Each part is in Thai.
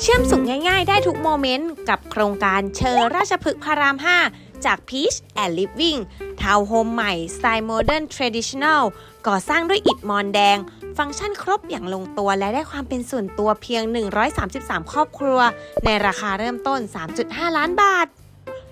เชื่อมสุขง่ายๆ ได้ทุกโมเมนต์ กับโครงการเชอราชพฤกษ์พาราม 5 จาก Peach and Living ทาวน์โฮมใหม่สไตล์โมเดิร์นทรดิช i น n ลก่อสร้างด้วยอิฐมอนแดง ฟังก์ชันครบอย่างลงตัวและได้ความเป็นส่วนตัวเพียง 133 ครอบครัว ในราคาเริ่มต้น 3.5 ล้านบาท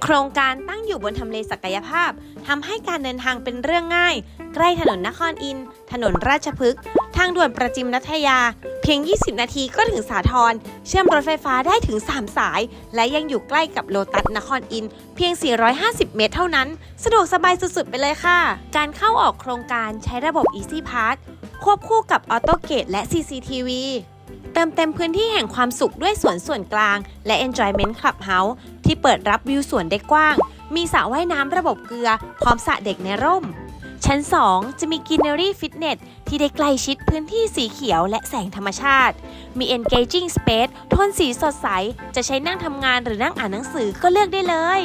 โครงการตั้งอยู่บนทำเลศักยภาพทำให้การเดินทางเป็นเรื่องง่าย ใกล้ถนนนครอิน ถนนราชพฤกษ์ ทางด่วนประจิมนัทยา เพียง 20 นาทีก็ถึงสาทรเชื่อมรถไฟฟ้าได้ถึง 3 สาย และยังอยู่ใกล้กับโลตัสนครอิน เพียง 450 เมตรเท่านั้น สะดวกสบายสุดๆ ไปเลยค่ะ การเข้าออกโครงการใช้ระบบ Easy Pass ควบคู่กับ Auto Gate และ CCTV เติมเต็มพื้นที่แห่งความสุขด้วยสวนส่วนกลาง และ Enjoyment Clubhouse ที่เปิดรับวิวสวนได้กว้าง มีสระว่ายน้ำระบบเกลือ พร้อมสระเด็กในร่ม ชั้น 2 จะมี Greenery Fitness ที่ได้ใกล้ชิดพื้นที่สีเขียวและแสงธรรมชาติ มี Engaging Space โทนสีสดใส จะใช้นั่งทำงานหรือนั่งอ่านหนังสือก็เลือกได้เลย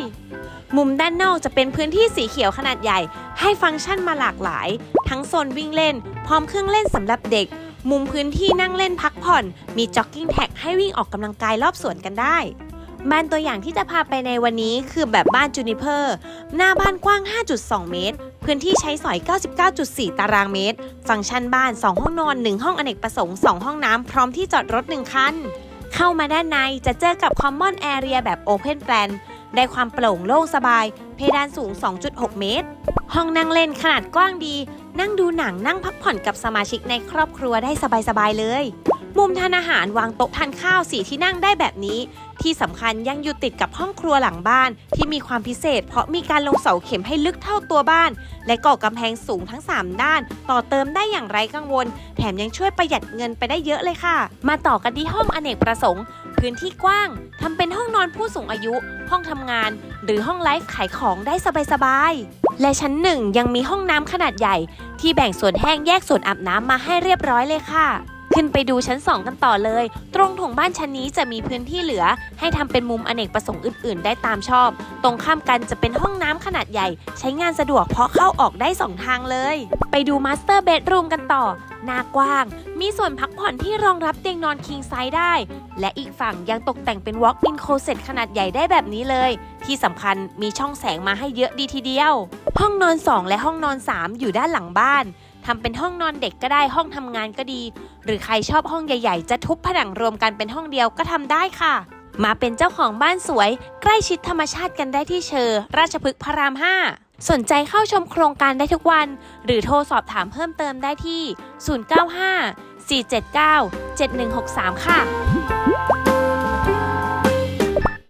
มุมด้านนอกจะเป็นพื้นที่สีเขียวขนาดใหญ่ ให้ฟังก์ชันมาหลากหลาย ทั้งโซนวิ่งเล่น พร้อมเครื่องเล่นสำหรับเด็ก มุมพื้นที่นั่งเล่นพักผ่อน มีจ็อกกิ้งแท็กให้วิ่งออกกำลังกายรอบสวนกันได้บ้านตัวอย่างที่จะพาไปในวันนี้คือแบบบ้านจูนิเพอร์ หน้าบ้านกว้าง 5.2 เมตร พื้นที่ใช้สอย 99.4 ตารางเมตร ฟังก์ชันบ้าน 2 ห้องนอน 1 ห้องอเนกประสงค์ 2 ห้องน้ำ พร้อมที่จอดรถ 1 คัน เข้ามาด้านในจะเจอกับ Common Area แบบ Open Plan ได้ความโปร่งโล่งสบาย เพดานสูง 2.6 เมตร ห้องนั่งเล่นขนาดกว้างดี นั่งดูหนังนั่งพักผ่อนกับสมาชิกในครอบครัวได้สบายๆเลย มุมทานอาหารวางโต๊ะทานข้าวสีที่นั่งได้แบบนี้ ที่สำคัญยังอยู่ติดกับห้องครัวหลังบ้าน ที่มีความพิเศษ เพราะมีการลงเสาเข็มให้ลึกเท่าตัวบ้าน และก่อกำแพงสูงทั้ง 3 ด้าน ต่อเติมได้อย่างไร้กังวล แถมยังช่วยประหยัดเงินไปได้เยอะเลยค่ะ มาต่อกันที่ห้องอเนกประสงค์ พื้นที่กว้างทำเป็นห้องนอนผู้สูงอายุ ห้องทำงาน หรือห้องไลฟ์ขายของได้สบายๆและชั้นหนึ่งยังมีห้องน้ำขนาดใหญ่ ที่แบ่งส่วนแห้งแยกส่วนอาบน้ำมาให้เรียบร้อยเลยค่ะ ขึ้นไปดูชั้น 2 กันต่อเลย ตรงถงบ้านชั้นนี้จะมีพื้นที่เหลือ ให้ทำเป็นมุมอเนกประสงค์อื่น ๆ ได้ตามชอบ ตรงข้ามกันจะเป็นห้องน้ำขนาดใหญ่ ใช้งานสะดวกเพราะเข้าออกได้ 2 ทางเลย ไปดูมาสเตอร์เบดรูมกันต่อ หน้ากว้าง มีส่วนพักผ่อนที่รองรับเตียงนอนคิงไซส์ได้ และอีกฝั่งยังตกแต่งเป็น Walk-in Closet ขนาดใหญ่ได้แบบนี้เลย ที่สำคัญมีช่องแสงมาให้เยอะดีทีเดียว ห้องนอน 2 และห้องนอน 3 อยู่ด้านหลังบ้าน ทำเป็นห้องนอนเด็กก็ได้ห้องทำงานก็ดี หรือใครชอบห้องใหญ่ๆ จะทุบผนังรวมกันเป็นห้องเดียวก็ทำได้ค่ะ มาเป็นเจ้าของบ้านสวย ใกล้ชิดธรรมชาติกันได้ที่เชอ ราชพฤกษ์พระราม 5 สนใจเข้าชมโครงการได้ทุกวัน หรือโทรสอบถามเพิ่มเติมได้ที่ 095 479 7163 ค่ะ